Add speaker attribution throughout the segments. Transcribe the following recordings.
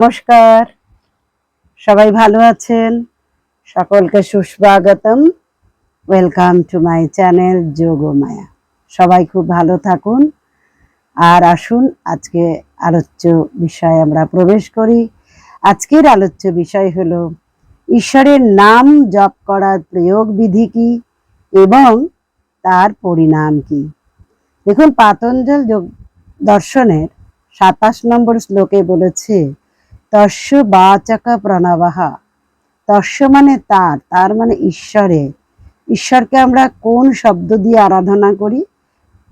Speaker 1: নমস্কার। সবাই ভালো আছেন? সকলকে সুস্বাগতম। ওয়েলকাম টু মাই চ্যানেল যোগমায়া সবাই খুব ভালো থাকুন। আর আসুন, আজকে আলোচ্য বিষয়ে আমরা প্রবেশ করি। আজকের আলোচ্য বিষয় হলো, ঈশ্বরের নাম জপ করার প্রয়োগ বিধি কি এবং তার পরিণাম কি? দেখুন, পাতঞ্জল যোগ দর্শনের সাতাশ নম্বর শ্লোকে বলেছে তস্য বাচক প্রণবাহা তস্য মানে তার তার মানে ঈশ্বরে ঈশ্বরকে আমরা কোন শব্দ দিয়ে আরাধনা করি?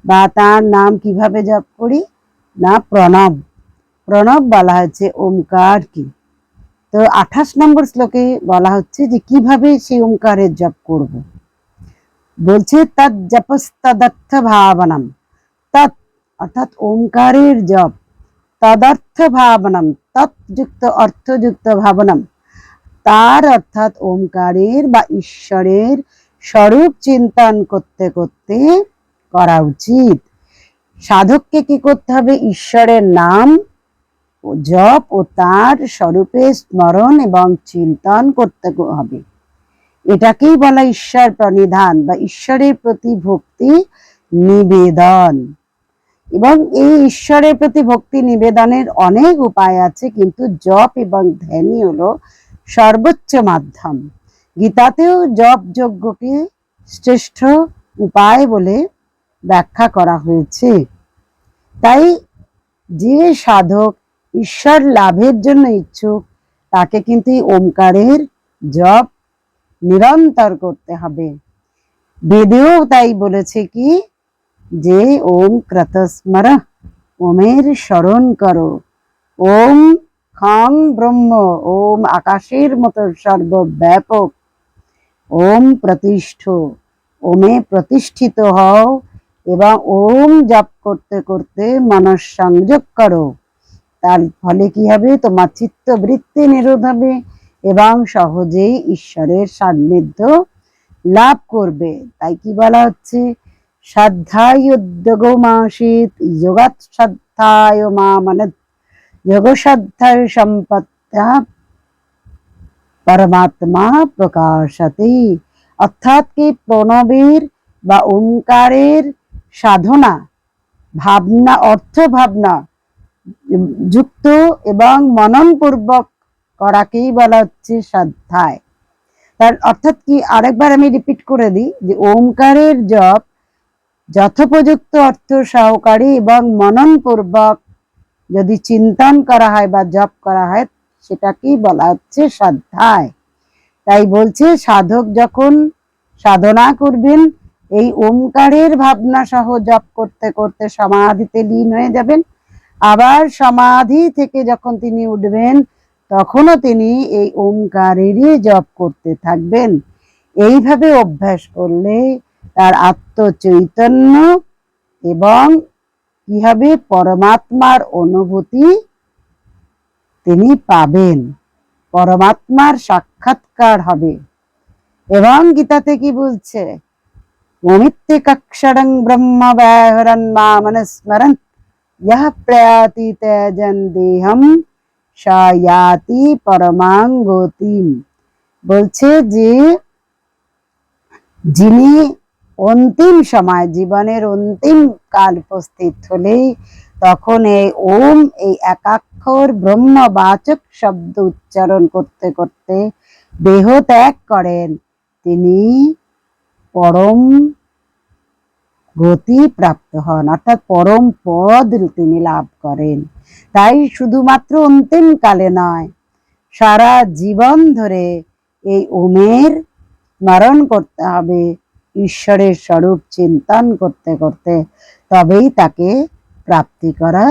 Speaker 1: বা তার নাম কীভাবে জপ করি? না, প্রণব। প্রণব বলা হচ্ছে ওমকার কি? তো আঠাশ নম্বর শ্লোকে বলা হচ্ছে যে, কীভাবে সেই ওমকারের জপ করব? বলছে, তৎ জপস্তদর্থ ভাবনাম। তৎ, অর্থাৎ ওমকারের জপ। তদর্থ ভাবনাম। তৎযুক্ত, অর্থযুক্ত ভাবনাম। তার অর্থাৎ ওমকারের বা ঈশ্বরের স্বরূপ চিন্তন করতে করতে করা উচিত। সাধককে কি করতে হবে? ঈশ্বরের নাম জপ ও তার স্বরূপে স্মরণ এবং চিন্তন করতে হবে। এটাকেই বলা ঈশ্বর প্রণিধান বা ঈশ্বরের প্রতি ভক্তি নিবেদন। এবং এই ঈশ্বরের প্রতি ভক্তি নিবেদনের অনেক উপায় আছে, কিন্তু জপ এবং ধ্যানই হলো সর্বোচ্চ মাধ্যম। গীতাতেও জপ যজ্ঞকে শ্রেষ্ঠ উপায় বলে ব্যাখ্যা করা হয়েছে। তাই যে সাধক ঈশ্বর লাভের জন্য ইচ্ছুক, তাকে কিন্তু ওমকারের জপ নিরন্তর করতে হবে। বেদেও তাই বলেছে কি যে ওম ক্রতস্মর, ওমের স্মরণ করো। ওম খং ব্রহ্ম, ওম আকাশের মতো সর্বব্যাপক। ওম প্রতিষ্ঠ, ওমে প্রতিষ্ঠিত হও এবং ওম জপ করতে করতে মানস সংযোগ করো। তার ফলে কি হবে? তোমার চিত্ত বৃত্তি নিরোধ হবে এবং সহজেই ঈশ্বরের সান্নিধ্য লাভ করবে। তাই কি বলা হচ্ছে? শ্রদ্ধায়োদ্যোগমাসিত যোগাত শ্রদ্ধায় মা মানে যোগ শ্রদ্ধায় সম্পত্তা পরমাত্মা প্রকাশতে অর্থাৎ কি প্রণবের বা ওঙ্কারের সাধনা, ভাবনা অর্থ ভাবনা যুক্ত এবং মননপূর্বক করাকেই বলা হচ্ছে শ্রদ্ধায় তার অর্থাৎ কি আরেকবার আমি রিপিট করে দিই, যে জপ যথোপযুক্ত অর্থ সহকারী এবং মননপূর্বক যদি চিন্তন করা হয় বা জপ করা হয়, সেটাকেই বলা হচ্ছে শ্রদ্ধায়। তাই বলছে, সাধক যখন সাধনা করবেন, এই ওমকারের ভাবনা সহ জপ করতে করতে সমাধিতে লীন হয়ে যাবেন। আবার সমাধি থেকে যখন তিনি উঠবেন, তখনও তিনি এই ওমকারেরই জপ করতে থাকবেন। এইভাবে অভ্যাস করলে তার আত্মচৈতন্য এবং কীভাবে পরমাত্মার অনুভূতি তিনি পাবেন। পরমাত্মার সাক্ষাৎকার হবে। এবং গীতাতে কি বলছে? মমিত্তিকক্ষরং ব্রহ্ম ব্যাহরণ মামনস্মরণ। ইহ প্রয়াতি তেজন দেহম সায়াতি পরমাঙ্গতিম। বলছে যে যিনি অন্তিম সময়, জীবনের অন্তিম কাল উপস্থিত হলেই তখন এই ওম, এই একাক্ষর ব্রহ্মবাচক শব্দ উচ্চারণ করতে করতে দেহ ত্যাগ করেন। তিনি পরম গতি প্রাপ্ত হন, অর্থাৎ পরম পদ তিনি লাভ করেন। তাই শুধুমাত্র অন্তিম কালে নয়, সারা জীবন ধরে এই ওমের স্মরণ করতে হবে। ঈশ্বরের স্বরূপ চিন্তন করতে করতে তবেই তাকে প্রাপ্তি করা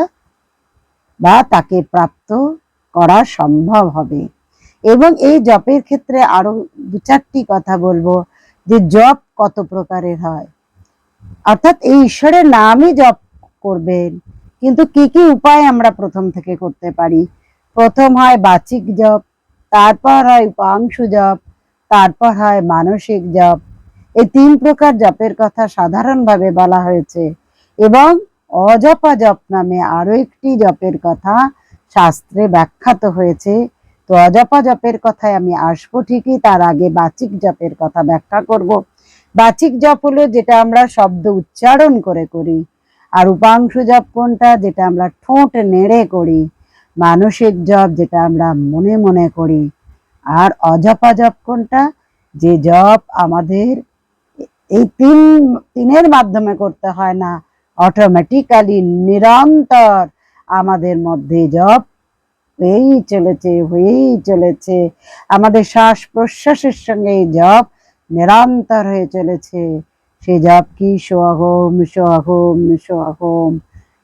Speaker 1: বা তাকে প্রাপ্ত করা সম্ভব হবে। এবং এই জপের ক্ষেত্রে আরও দু চারটি কথা বলব যে জপ কত প্রকারের হয়। অর্থাৎ এই ঈশ্বরের নামই জপ করবেন, কিন্তু কি কি উপায় আমরা প্রথম থেকে করতে পারি? প্রথম হয় বাচিক জপ, তারপর হয় উপাংশু জপ, তারপর হয় মানসিক জপ এই তিন প্রকার জপের কথা সাধারণভাবে বলা হয়েছে এবং অজপা জপ নামে আরও একটি জপের কথা শাস্ত্রে ব্যাখ্যাত হয়েছে। তো অজপা জপের কথায় আমি আসব ঠিকই, তার আগে বাচিক জপের কথা ব্যাখ্যা করব। বাচিক জপ হলো যেটা আমরা শব্দ উচ্চারণ করে করি, আর উপাংশ জপ কোনটা? যেটা আমরা ঠোঁট নেড়ে করি, মানসিক জপ যেটা আমরা মনে মনে করি। আর অজপা জপ কোনটা? যে জপ আমাদের এই তিন তিনের মাধ্যমে করতে হয় না। অটোমেটিক্যালি নিরন্তর আমাদের মধ্যে জপ, হয়েই চলেছে হয়েই চলেছে। আমাদের শ্বাস প্রশ্বাসের সঙ্গে এই জপ নিরন্তর হয়ে চলেছে। সে জপ কি? সোয়াহম সোয়াহম সোয়াহম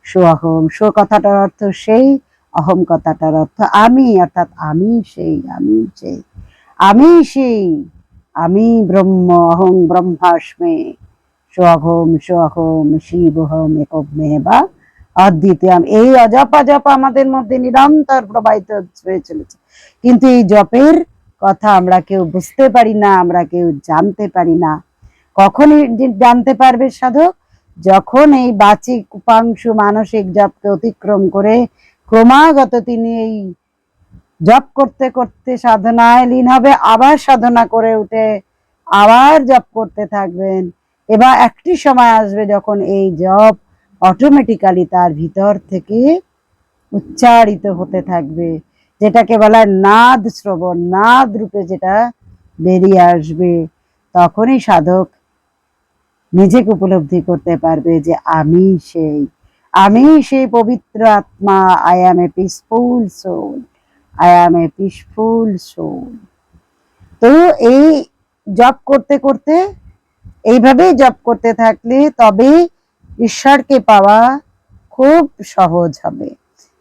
Speaker 1: সোয়াহম সো কথাটার অর্থ সেই, অহম কথাটার অর্থ আমি, অর্থাৎ আমি সেই আমি সেই আমি সেই। আমি ব্রহ্ম, অহং ব্রহ্মাস্মে সোয়াহম সোয়াহম শিবহম একমে বা অদ্বিতীয় এই অজপা জপ আমাদের মধ্যে নিরন্তর প্রবাহিত হয়ে চলেছে। কিন্তু এই জপের কথা আমরা কেউ বুঝতে পারি না, আমরা কেউ জানতে পারি না। কখনই জানতে পারবে সাধক যখন এই বাচিক উপাংশু মানসিক জপকে অতিক্রম করে ক্রমাগত তিনি এই জপ করতে করতে সাধনায় লীন হবে, আবার সাধনা করে উঠে আবার জপ করতে থাকবেন। এবার একটি সময় আসবে যখন এই জপ অটোমেটিক্যালি তার ভিতর থেকে উচ্চারিত হতে থাকবে, যেটাকে বলা হয় নাদ শ্রবণ। নাদ রূপে যেটা বেরিয়ে আসবে, তখনই সাধক নিজেকে উপলব্ধি করতে পারবে যে আমি সেই আমি সেই পবিত্র আত্মা I am a peaceful soul I am a peaceful soul তো এই জব করতে করতে এইভাবেই জব করতে থাকলে তবে ঈশ্বরকে পাওয়া খুব সহজ হবে।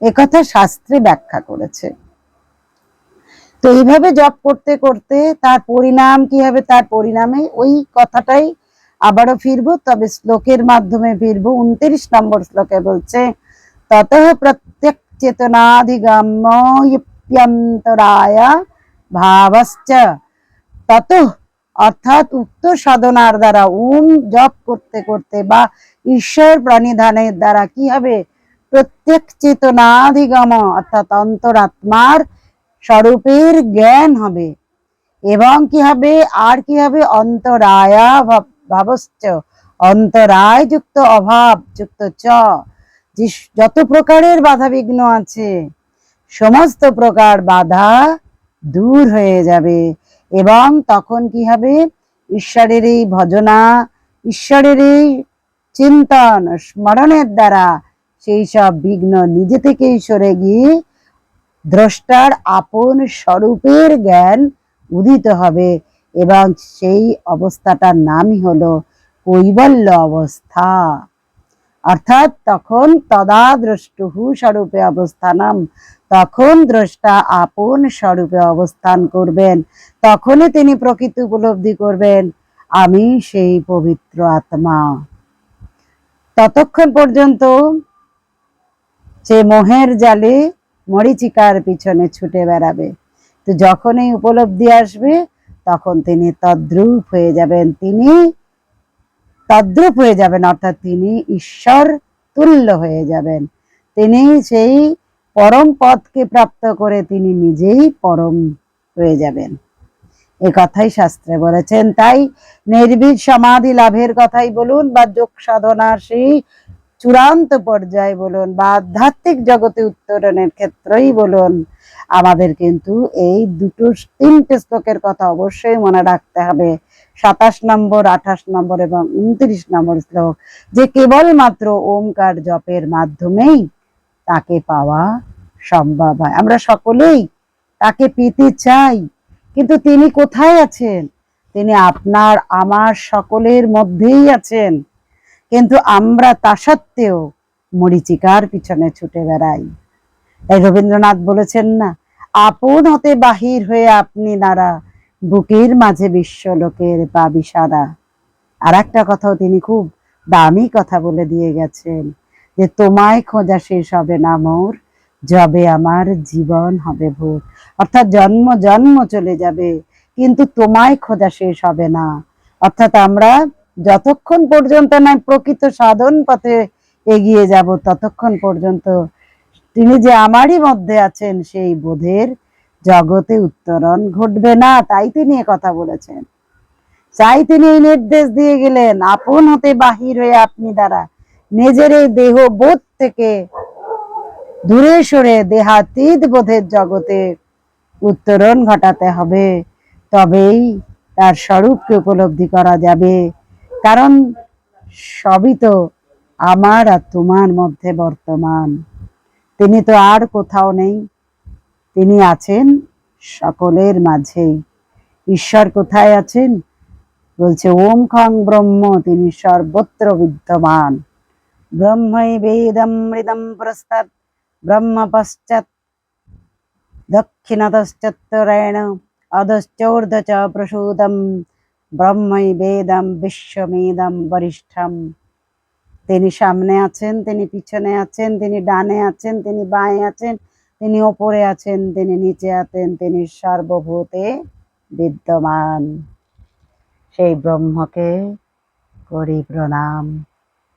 Speaker 1: একথা শাস্ত্রে ব্যাখ্যা করেছে। তো এইভাবে জব করতে করতে তার পরিণাম কি হবে? তার পরিণামে ওই কথাটাই আবারও ফিরবো, তবে শ্লোকের মাধ্যমে ফিরবো। উনত্রিশ নম্বর শ্লোকে বলছে, তত প্রত্যেক চেতনাধিগম্যন্তরায় ভাবশ্চ তত অর্থাৎ উক্ত সাধনার দ্বারা ওম জপ করতে করতে বা ঈশ্বর প্রাণিধানের দ্বারা কি হবে প্রত্যেক চেতনাধিগম অর্থাৎ অন্তরাত্মার স্বরূপের জ্ঞান হবে এবং কি হবে আর কি হবে অন্তরায়া ভাব- ভাবশ্চ অন্তরায় যুক্ত অভাব যুক্ত চ যত প্রকারের বাধা বিঘ্ন আছে সমস্ত প্রকার বাধা দূর হয়ে যাবে এবং তখন কি হবে? ঈশ্বরের এই ভজনা ঈশ্বরের এই চিন্তন, স্মরণের দ্বারা সেই সব বিঘ্ন নিজে থেকেই সরে গিয়ে দ্রষ্টার আপন স্বরূপের জ্ঞান উদিত হবে এবং সেই অবস্থাটার নামই হলো কৈবল্য অবস্থা। অর্থাৎ তখন তদা দ্রষ্টুহু স্বরূপে অবস্থানম তখন দ্রষ্টা আপন স্বরূপে অবস্থান করবেন। তখনই তিনি প্রকৃতি উপলব্ধি করবেন। আমি সেই পবিত্র আত্মা। ততক্ষণ পর্যন্ত সে মোহের জালে মরিচিকার পিছনে ছুটে বেড়াবে। তো যখন এই উপলব্ধি আসবে, তখন তিনি তদ্রূপ হয়ে যাবেন। তিনি তদ্রূপ হয়ে যাবেন, অর্থাৎ তিনি ঈশ্বর তুল্য হয়ে যাবেন। তিনি সেই পরম পদকে প্রাপ্ত করে তিনি নিজেই পরম হয়ে যাবেন। এ কথাই শাস্ত্রে বলেছেন, তাই নির্বিদ সমাধি লাভের কথাই বলুন বা যোগ সাধনার সেই চূড়ান্ত পর্যায়ে বলুন বা আধ্যাত্মিক জগতে উত্তরণের ক্ষেত্রেই বলুন, আমাদের কিন্তু এই দুটো তিনটে শ্লোকের কথা অবশ্যই মনে রাখতে হবে। সাতাশ নম্বর, আঠাশ নম্বর এবং উনত্রিশ নম্বর শ্লোক, যে কেবলমাত্র ওমকার জপের মাধ্যমেই তাকে পাওয়া সম্ভব হয়। আমরা সকলেই তাকে পেতে চাই। কিন্তু তিনি কোথায় আছেন? তিনি আপনার, আমার সকলের মধ্যেই আছেন। কিন্তু আমরা তা সত্ত্বেও মরিচিকার পিছনে ছুটে বেড়াই। তাই রবীন্দ্রনাথ বলেছেন না, আপন হতে বাহির হয়ে আপনি নারা, বুকের মাঝে বিশ্ব লোকের পাবি সারা আর একটা কথাও তিনি খুব দামি কথা বলে দিয়ে গেছেন। যে তোমায় খোঁজা শেষ হবে না মোর, যবে আমার জীবন হবে ভোর। অর্থাৎ জন্ম জন্ম চলে যাবে, কিন্তু তোমায় খোঁজা শেষ হবে না। অর্থাৎ আমরা যতক্ষণ পর্যন্ত না প্রকৃত সাধন পথে এগিয়ে যাব, ততক্ষণ পর্যন্ত তিনি যে আমারই মধ্যে আছেন, সেই বোধের জগতে উত্তরণ ঘটবে না, তাই তিনি কথা বলেছেন। চাই তিনি এই নির্দেশ দিয়ে গেলেন, আপন হতে বাহির হয়ে আপনি দ্বারা নিজের এই দেহ বোধ থেকে দূরে সরে দেহাতীত বোধের জগতে উত্তরণ ঘটাতে হবে। তবেই তার স্বরূপকে উপলব্ধি করা যাবে। কারণ সবই তো আমার আর তোমার মধ্যে বর্তমান। তিনি তো আর কোথাও নেই। তিনি আছেন সকলের মাঝেই ঈশ্বর কোথায় আছেন? বলছে ওম খং ব্রহ্ম, তিনি সর্বত্র বিদ্যমান। ব্রহ্মই বেদম মৃদম প্রস্তাদ ব্রহ্ম পশ্চাৎ দক্ষিণতশ্চত্তরেণ অধশ্চৌর্ধ চ প্রসূতম ব্রহ্মই বেদম বিশ্বমেদম বরিষ্ঠম তিনি সামনে আছেন, তিনি পিছনে আছেন, তিনি ডানে আছেন, তিনি বাঁয়ে আছেন, তিনি ওপরে আছেন, তিনি নিচে আছেন, তিনি সর্বভূতে বিদ্যমান। সেই ব্রহ্মকে করি প্রণাম।